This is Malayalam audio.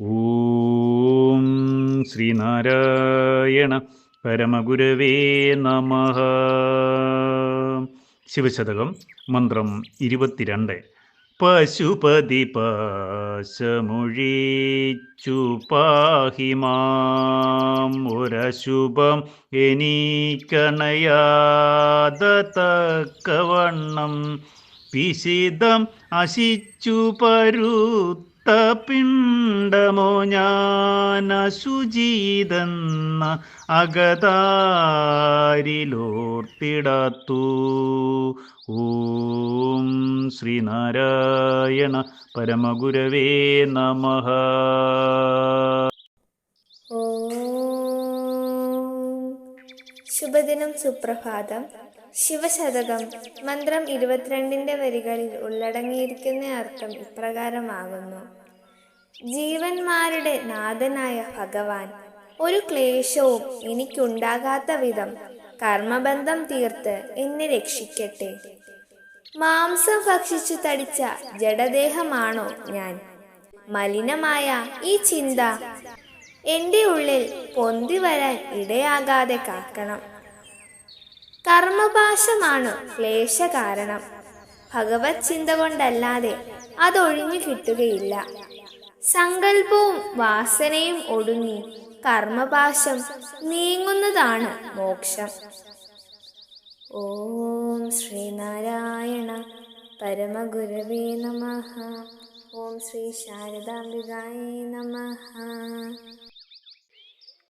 ഓം ശ്രീനാരായണ പരമഗുരവേ നമ. ശിവശതകം മന്ത്രം ഇരുപത്തിരണ്ട്. പശുപതി പാശമൊഴിച്ചു പാഹിമാം ഒരശുഭം എനിക്കണയാതക്കവണ്ണം പിശിതം അശിച്ചു പരുത്ത പിണ്ടമോ ഞാൻ അശുചീതെന്ന അകതാരിലോർത്തിടത്തു ഓം ശ്രീനാരായണ പരമഗുരവേ നമ. ശുഭദിനം സുപ്രഭാതം. ശിവശതകം. മന്ത്രം ഇരുപത്തിരണ്ടിന്റെ വരികളിൽ ഉള്ളടങ്ങിയിരിക്കുന്ന അർത്ഥം ഇപ്രകാരമാകുന്നു. ജീവന്മാരുടെ നാഥനായ ഭഗവാൻ ഒരു ക്ലേശവും എനിക്കുണ്ടാകാത്ത വിധം കർമ്മബന്ധം തീർത്ത് എന്നെ രക്ഷിക്കട്ടെ. മാംസം ഭക്ഷിച്ചു തടിച്ച ജഡദേഹമാണോ ഞാൻ? മലിനമായ ഈ ചിന്ത എന്റെ ഉള്ളിൽ പൊന്തി വരാൻ ഇടയാകാതെ കാക്കണം. കർമ്മപാശമാണ് ക്ലേശ കാരണം ഭഗവത് ചിന്ത കൊണ്ടല്ലാതെ അതൊഴിഞ്ഞു കിട്ടുകയില്ല. സങ്കല്പവും വാസനയും ഒടുങ്ങി കർമ്മപാശം നീങ്ങുന്നതാണ് മോക്ഷം. ഓം ശ്രീനാരായണ പരമഗുരവേ നമ. ഓം ശ്രീ ശാരദാംബികായ നമ.